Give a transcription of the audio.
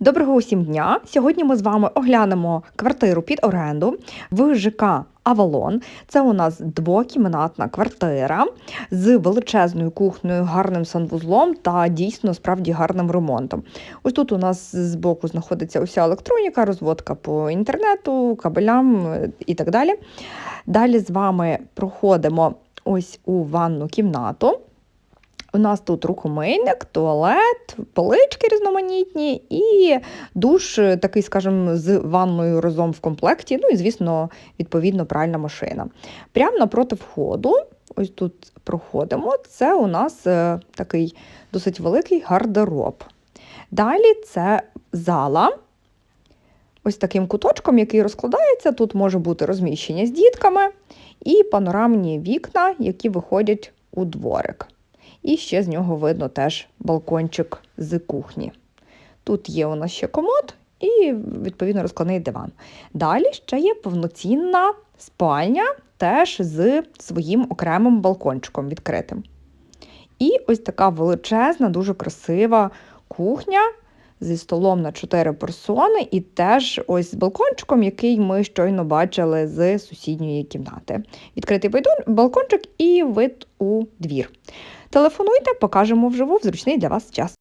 Доброго усім дня! Сьогодні ми з вами оглянемо квартиру під оренду в ЖК Авалон. Це у нас двокімнатна квартира з величезною кухнею, гарним санвузлом та дійсно справді гарним ремонтом. Ось тут у нас збоку знаходиться уся електроніка, розводка по інтернету, кабелям е, і так далі. Далі з вами проходимо ось у ванну кімнату. У нас тут рукомийник, туалет, полички різноманітні і душ, е, такий, скажімо, з ванною разом в комплекті. Ну і, звісно, відповідно, пральна машина. Прямо напроти входу, ось тут проходимо, це у нас е, такий досить великий гардероб. Далі це зала. Ось таким куточком, який розкладається, тут може бути розміщення з дітками і панорамні вікна, які виходять у дворик. І ще з нього видно теж балкончик з кухні. Тут є у нас ще комод і, відповідно, розкладний диван. Далі ще є повноцінна спальня, теж з своїм окремим балкончиком відкритим. І ось така величезна, дуже красива кухня зі столом на 4 персони, і теж ось з балкончиком, який ми щойно бачили з сусідньої кімнати. Відкритий балкончик і вид у двір. Телефонуйте, покажемо вживу в зручний для вас час.